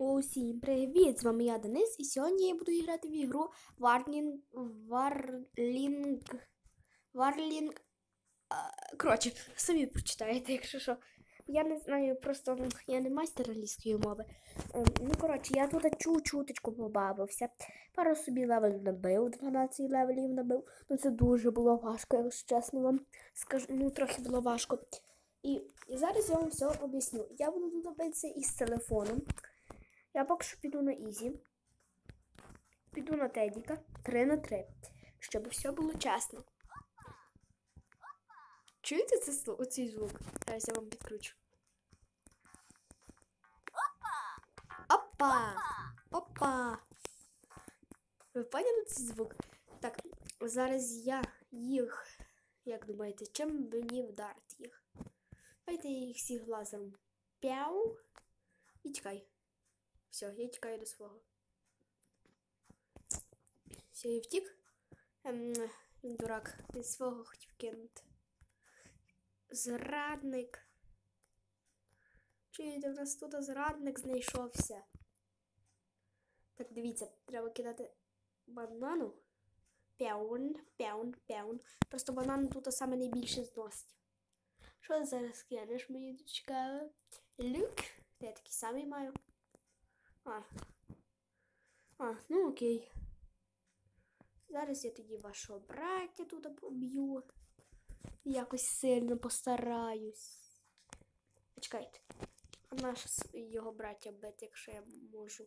Усім привіт! З вами я Денис, і сьогодні я буду грати в ігру Варлінг. Варлінг. Варлінг. Коротше, самі прочитаєте, якщо що. Я не знаю, просто я не майстер англійської мови. Ем, Ну, коротше, я тут чу-чуточку побавився. Пару собі левелів набив, 12 левелів набив. Ну це дуже було важко, якщо чесно вам скажу. Ну, трохи було важко. І, і зараз я вам все об'ясню. Я буду тут із телефоном. Я поки що піду на Ізі. Піду на Тедіка 3 на 3, щоб все було чесно. Чуєте це оцей звук? Зараз я вам підключу. Опа! Опа! Ви поняли цей звук? Так, зараз я їх. Як думаєте, чим мені вдарити їх? Давайте я їх всіх лазером. Пяу. І тікай. Все, я тікаю до свого. Все, я втік. Ем, він дурак. Він свого хотів кинути. Зрадник. Чуєте, в нас тут зрадник знайшовся. Так, дивіться, треба кидати банану. Пяун, пяун, пяун. Просто банан тут саме найбільше зносить. Що зараз кинеш мені дочка? Люк? Я такий самий маю. А. А, ну окей. Зараз я тоді вашого браття тут поб'ю. Якось сильно постараюсь. Чекайте. А наш його браття бити, якщо я можу.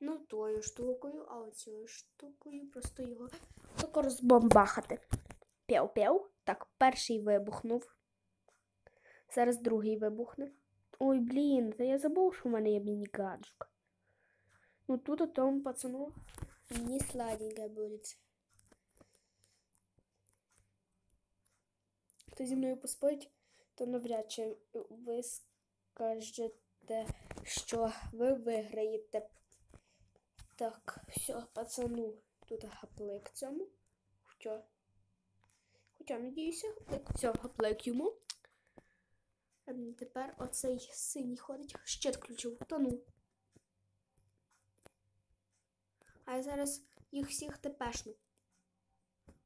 Ну, тою штукою, а оцією штукою просто його тако розбомбахати. Пяу-пяу. Так, перший вибухнув. Зараз другий вибухне. Ой, блін, та я забув, що в мене є мініганчик. Ну тут у тому пацану не сладенько будет. Хто зі мною поспорить, то навряд чи ви скажете, що ви виграєте. Так, все, пацану, тут гаплик цьому. Хоча, хоча, надіюся, гаплик. Все, гаплик йому. Ем, Тепер оцей синій ходить. Щит включив. Та ну. А я зараз їх всіх тепешну.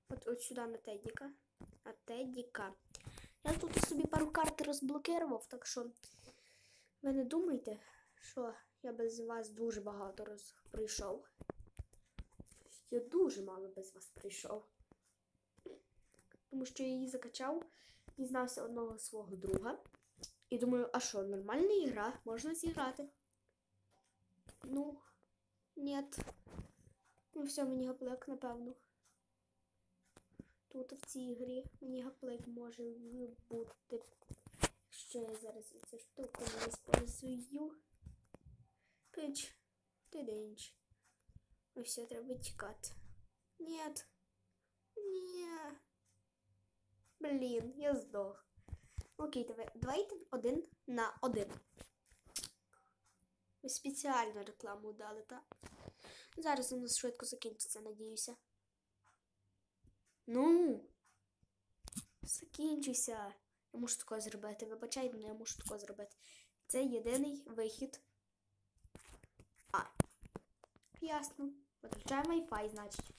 От, от сюди на Тедіка. На Тедіка. Я тут собі пару карт розблокував, так що ви не думайте, що я без вас дуже багато роз прийшов. Я дуже мало без вас прийшов. Тому що я її закачав, дізнався одного свого друга. І думаю, а що, нормальна ігра, можна зіграти. Ну, нет. Ну все, мені гаплик, напевно. Тут в цій грі мені гаплик може бути. Що я зараз цю штуку не використовую. Пич, ти денч. Ну все, треба тікати. Нет. Ні. Блін, я здох. Окей, давай, давайте один на один. Ми спеціально рекламу дали, так? Зараз у нас швидко закінчиться, надіюся. Ну, закінчуйся. Я мушу таке зробити. Вибачайте, але я мушу таке зробити. Це єдиний вихід. А. Ясно. Виключаємо Wi-Fi, значить.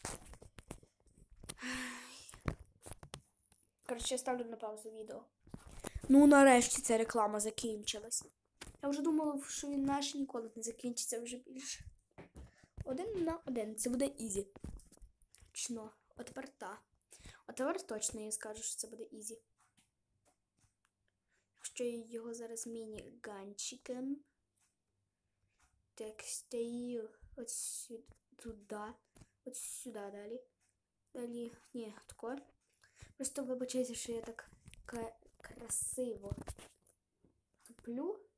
Коротше, я ставлю на паузу відео. Ну, нарешті ця реклама закінчилась. Я вже думала, що він наш ніколи не закінчиться вже більше. Один на один. Це буде ізі. Точно. От та. От точно я скажу, що це буде ізі. Якщо я його зараз міні-ганчиком. Так, стою от сюди, туди. От сюди далі. Далі. Ні, тако. Просто вибачайте, що я так красиво туплю.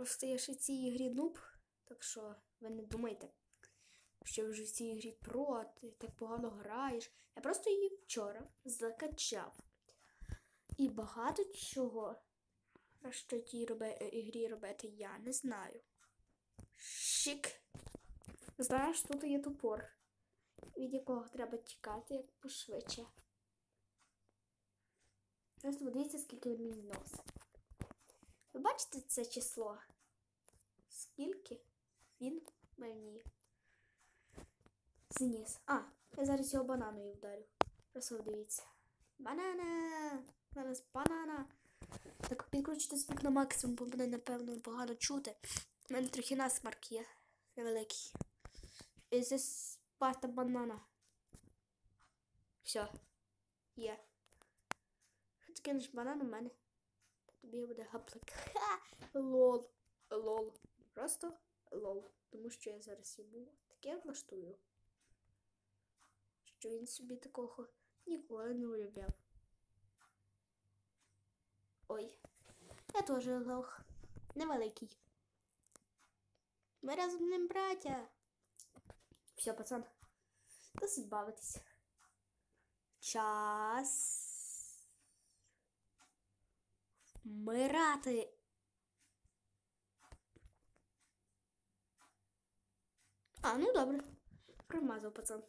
Просто я ще цій ігрі нуб, так що ви не думайте, що вже в цій ігрі про, ти так погано граєш. Я просто її вчора закачав. І багато чого, а що тій роби, е, ігрі робити, я не знаю. Шик. Знаєш, тут є топор, від якого треба тікати як пошвидше. Просто подивіться, скільки він мені носить. Ви бачите це число? Скільки він мені зніс? А, я зараз його бананою вдарю. Просто дивіться. Банана! Зараз банана. Так підключити звук на максимум, бо мене, напевно, погано чути. У мене трохи насмарк є невеликий. І це спарта банана. Все. Є. Ти кинеш банан у мене, тобі буде гаплик. Ха! Лол. Лол. Просто лол. Тому що я зараз йому таке влаштую. Що він собі такого ніколи не уявляв. Ой. Я теж лох. Невеликий. Ми разом ним браття. Все, пацан. Досить бавитись. Час. Вмирати. А, ну добре. Промазав пацан.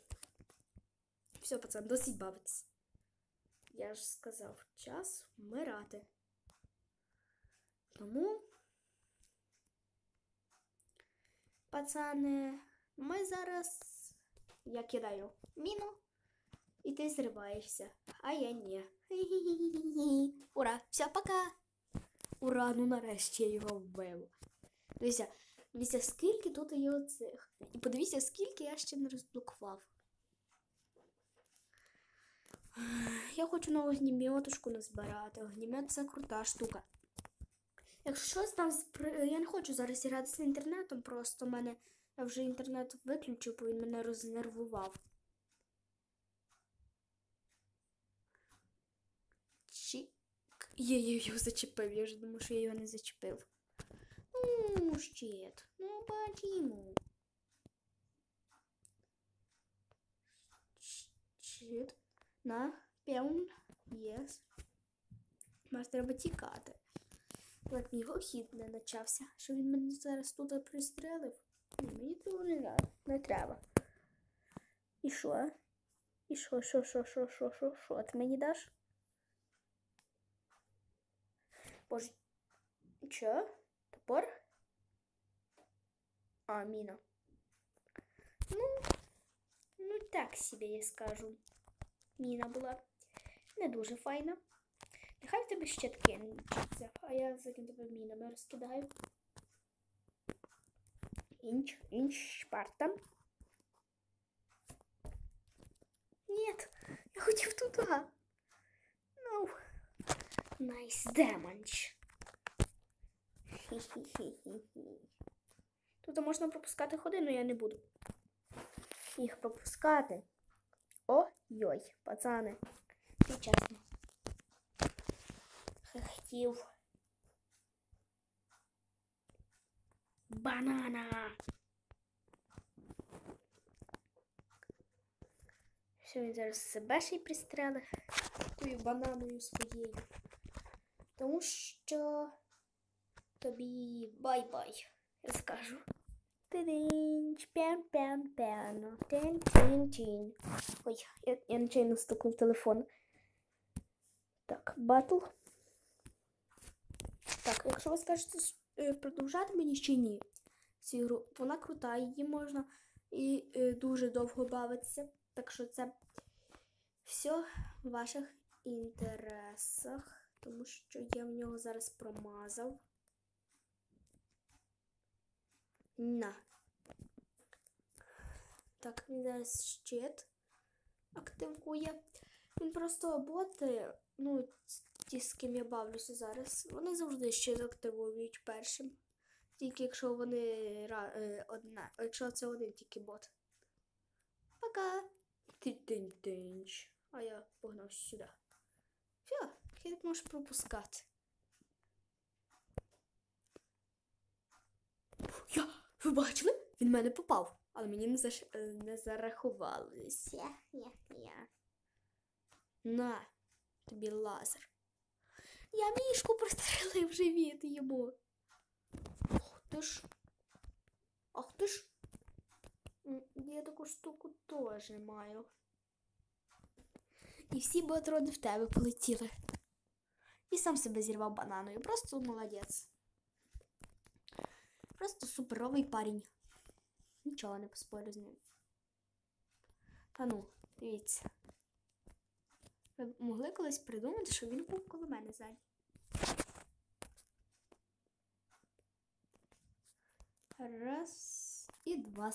Все, пацан, досить бавитись. Я ж сказав, час вмирати. Тому, пацани, ми зараз. Я кидаю міну, і ти зриваєшся. А я ні. Ура! Все, пока! Ура! Ну нарешті я його вбив. Дивіться, дивіться, скільки тут є оцих. І подивіться, скільки я ще не розблокував. Я хочу нову огніміточку назбирати. Огнімет це крута штука. Якщо щось там. Я не хочу зараз гратися інтернетом, просто мене я вже інтернет виключив, бо він мене рознервував. Чик. Я його зачепив, я вже думаю, що я його не зачепив. Ну, щит. Ну, бачимо. Щит. На, певн. Єс. Нас треба тікати. От його хід не почався. Що він мене зараз тут пристрелив? Ні, мені того не треба. Не треба. І що? І що, що, що, що, що, що, що? Ти мені даш? Боже. Чо? А, міна. Ну, ну так собі я скажу. Міна була не дуже файна. Нехай в тебе ще кинеться, а я за тебе мінами розкидаю. Інч, інч, Спарта. Нет, я хотів туда. Ну, найс демонч. Тут можна пропускати ходи, але я не буду їх пропускати. Ой-ой, пацани, це чесно. Хотів. Банана. Все, він зараз себе ще й пристрелив тою бананою своєю. Тому що тобі бай-бай, я скажу. Тинч, пян, пян, пян, тин, тин, тин. Ой, я, я нечайно стукнув телефон. Так, батл. Так, якщо ви скажете е, продовжати мені чи ні цю ігру, вона крута, її можна і е, дуже довго бавитися. Так що це все в ваших інтересах, тому що я в нього зараз промазав. На. Так, він зараз щит активує. Він просто боти, ну, ті, з ким я бавлюся зараз, вони завжди щит активують першим. Тільки якщо вони е, одна, якщо це один тільки бот. Пока. Ти-тинь-тинч. А я погнав сюди. Все, хід можеш пропускати. Я, ви бачили? Він мене попав, але мені не, заш... е, не зарахувалося. На, тобі лазер. Я мішку прострелив живіт йому. Ох ти ж. Ах ти ж. Я таку штуку теж маю. І всі патрони в тебе полетіли. І сам себе зірвав бананою. Просто молодець. Просто суперовий парень. Нічого не поспорю з ним. Та ну, дивіться. Ви могли колись придумати, що він був коло мене ззаді. Раз і два.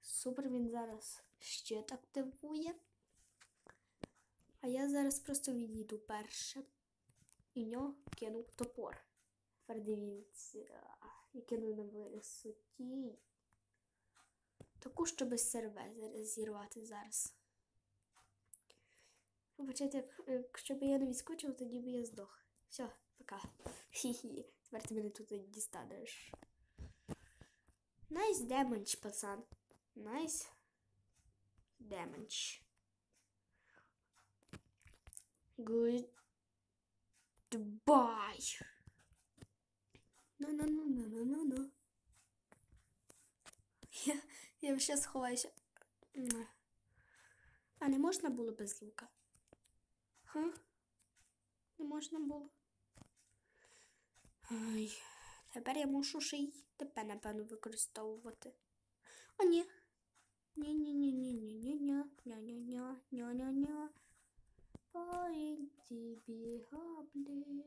Супер він зараз щит активує. А я зараз просто відійду перше. І в нього кину топор. Тепер дивіться, я кину на висоті. Таку, щоб серве зірвати зараз. Вибачайте, якщо б я не відскочив, тоді б я здох. Все, пока. Хі-хі. Тепер ти мене тут не дістанеш. Найс демедж, пацан. Найс демедж. Goodbye. Ну ну ну ну ну ну ну Я я вже сховаюся. А не можна було без лука? Ха? Не можна було. Ай, Тепер я мушу ще й тепер, напевно, використовувати. А, ні. ні ні ні ні ні ні ні ня ня ня ня ня ня Пойди бігабли.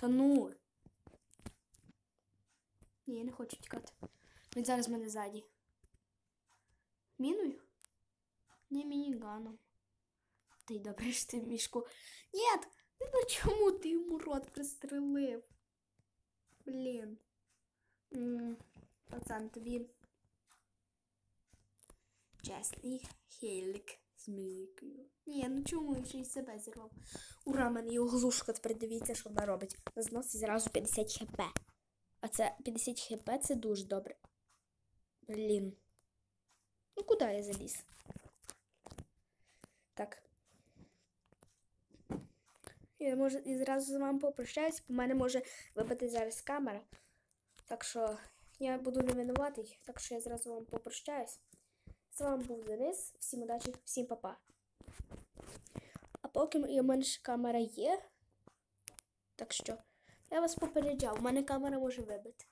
Та ну. Ні, я не хочу тікати. Він зараз мене ззаді. Міною? Не мініганом. Ти добре ж ти мішку. Ні, ну чому ти йому рот пристрелив? Блін. Пацан, тобі чесний хелік з музикою. Ні, ну чому він ще й себе зірвав? Ура, мене його глушка тепер дивіться, що вона робить. Зносить зразу 50 хп. А це 50 хп це дуже добре. Блін. Ну куди я заліз? Так. Я може і зразу з вами попрощаюсь, бо в мене може випати зараз камера. Так що я буду не винуватий, так що я зразу вам попрощаюсь. З вами був Денис. Всім удачі, всім па-па. А поки у мене ж камера є. Так що я вас попереджав, у мене камера може вибити.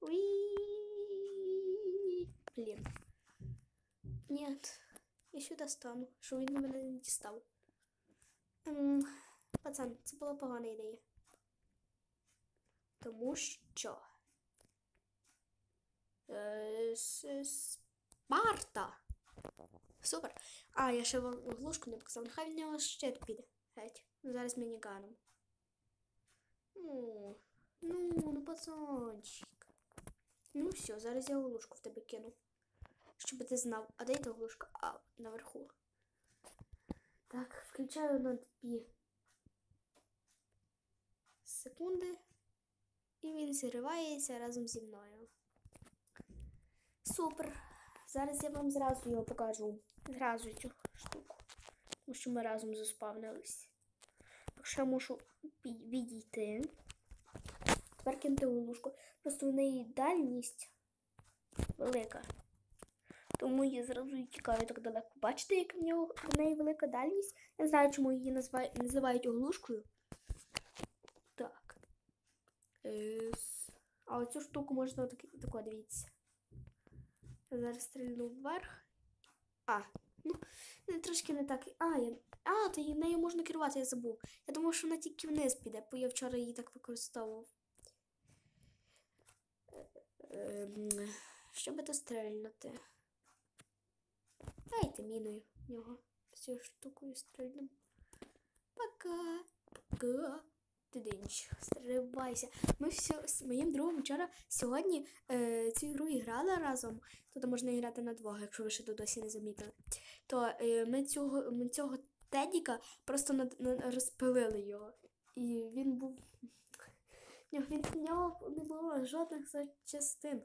Уи. Блін. Нет. Я сюди стану, щоб він мене не дістав. Ем, пацан, це була погана ідея. Тому що. Е, Спарта. Супер. А, я ще вам оглушку не показав. Нехай в нього щит піде. Геть. Ну, зараз мініганом. Ну, ну, ну, пацанчик. Ну все, зараз я оглушку в тебе кину. Щоб ти знав. А де та оглушка? А, наверху. Так, включаю на дві секунди. І він зривається разом зі мною. Супер. Зараз я вам зразу його покажу. Зразу цю штуку. Тому що ми разом заспавнились. Так що я мушу відійти. Тепер кинути голушку. Просто в неї дальність велика. Тому я зразу тікаю так далеко. Бачите, як в, нього, в неї велика дальність? Я не знаю, чому її називають оглушкою. Ес. А оцю штуку можна тако, дивіться. Зараз стрільну вверх. А, ну, трошки не так. А, я... а, то нею можна керувати, я забув. Я думав, що вона тільки вниз піде, бо я вчора її так використовував. Ем, Щоб то стрельнути. Дайте міною в нього. Цю штукою стрільнемо. Пока. Пока. Тидинч, стривайся. Ми все з моїм другом вчора сьогодні е, цю ігру і грали разом. Тут можна грати на двох, якщо ви ще то досі не замітили. То е, ми цього, ми цього Тедіка просто над, на- розпилили його. І він був. Від нього не було жодних частин.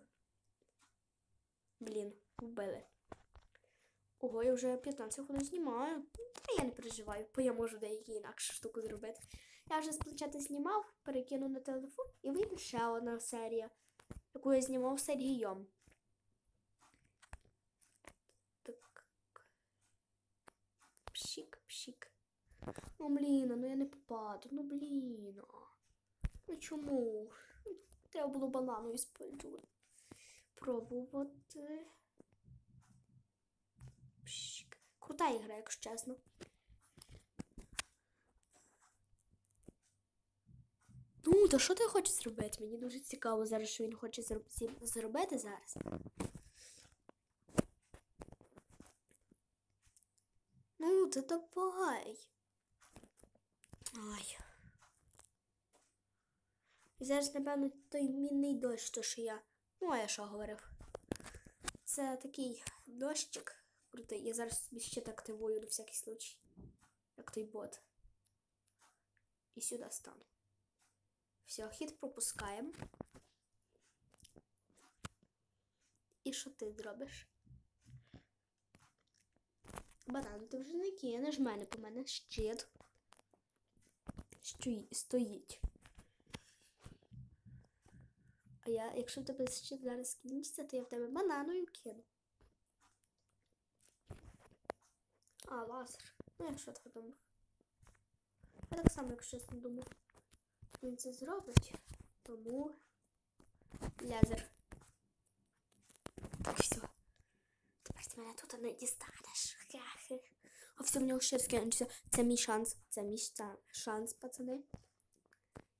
Блін, вбили. Ого, я вже 15 хвилин знімаю. Та я не переживаю, бо я можу деякі інакшу штуку зробити. Я вже з знімав, перекину на телефон і вийде ще одна серія, яку я знімав з Сергієм. Так. Пшік, пшік. Ну, блін, ну я не попаду. Ну, блін. Ну чому? Ну, треба було бананові спальчу. Пробувати. Пшік. Крута ігра, якщо чесно. Ну, то що ти хочеш зробити? Мені дуже цікаво зараз, що він хоче зробити зараз. Ну, то давай. Ай. І зараз, напевно, той мінний дощ, то що я. Ну, а я що говорив? Це такий дощик крутий. Я зараз собі ще так активую на всякий случай. Як той бот. І сюди стану. Все, хід пропускаємо. І що ти зробиш? Банан, ти вже не кинеш мене, по мене щит. Що стоїть. А я, якщо в тебе щит зараз кінчиться, то я в тебе бананою кину. А, лазер. Ну, якщо так думав. Я так само, якщо чесно думав. Він це зробить. Тому лазер. Так, все. Тепер ти мене тут не дістанеш. Хе-хе. А все, в нього ще скинеться. Це мій шанс. Це мій ша- шанс, пацани.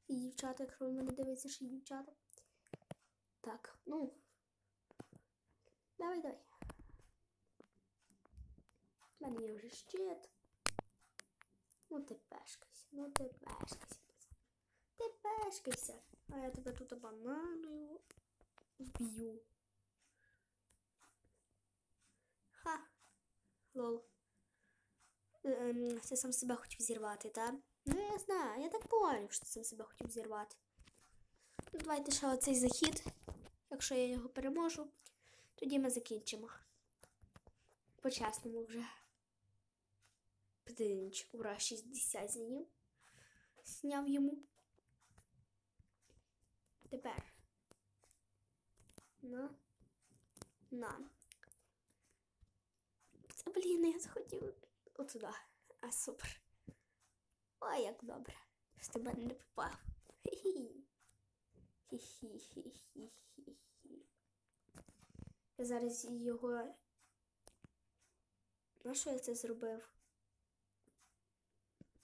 І дівчата, якщо ви мене дивитеся, ще й дівчата. Так, ну. Давай, давай. У мене є вже щит. Ну ти пешкайся, ну ти пешкайся. Ти пешкайся. А я тебе тут бананою вб'ю. Ха. Лол. Ем, Ти сам себе хотів зірвати, так? Ну, я знаю, я так поняв, що ти сам себе хотів зірвати. Ну, давайте ще оцей захід. Якщо я його переможу, тоді ми закінчимо. По-чесному вже. Птинч, ура, 60 зняв. Зняв йому. Тепер. На. На. Це, блін, я захотів отуда. А супер. Ой, як добре. В мене не попав. Хі-хі. Хі-хі-хі-хі-хі. Я зараз його. На що я це зробив?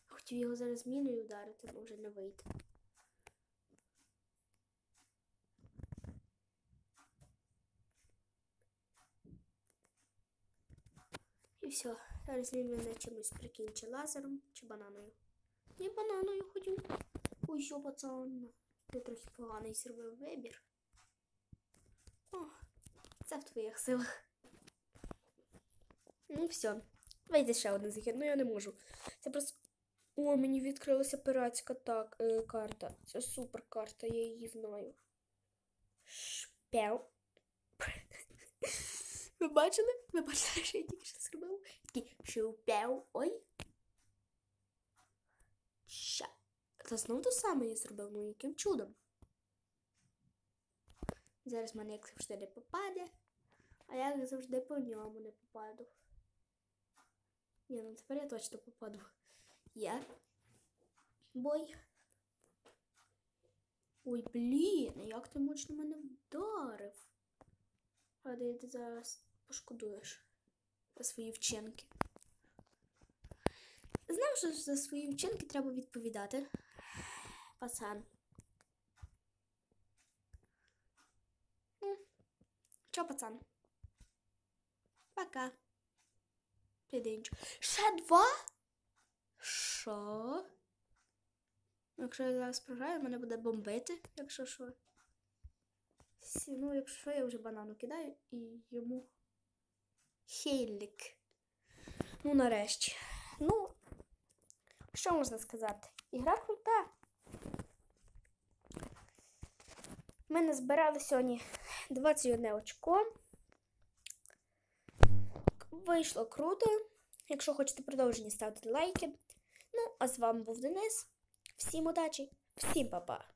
Хотів його зараз міною ударити, але вже не вийде. Все. Зараз мене чимось прикінчить лазером чи бананою. Я бананою хотів. Ой, що, пацан. Ти трохи поганий зробив вибір. О, це в твоїх силах. Ну, все. Давайте ще один захід. Ну я не можу. Це просто. О, мені відкрилася пиратська так, е, карта. Це супер карта, я її знаю. Шпяу. Ви бачили? Ви бачили, що я тільки що зробив? Такий шупяу. Ой. Ща. Та знову те саме я зробив, ну яким чудом. Зараз мене як завжди не попаде, а я як завжди по ньому не попаду. Ні, ну тепер я точно попаду. Я. Бой. Ой, блін, як ти мощно мене вдарив. Гадаю, ти зараз пошкодуєш за свої вчинки. Знав, що за свої вчинки треба відповідати. Пацан. Ну, Чо, пацан? Пока. Підинч. Ще два? Що? Якщо я зараз програю, мене буде бомбити, якщо що. Сі- Ну, якщо що, я вже банану кидаю і йому хейлік. Ну, нарешті. Ну, що можна сказати? Ігра крута. Ми назбирали сьогодні 21 очко. Вийшло круто. Якщо хочете продовження, ставте лайки. Ну, а з вами був Денис. Всім удачі, всім па-па!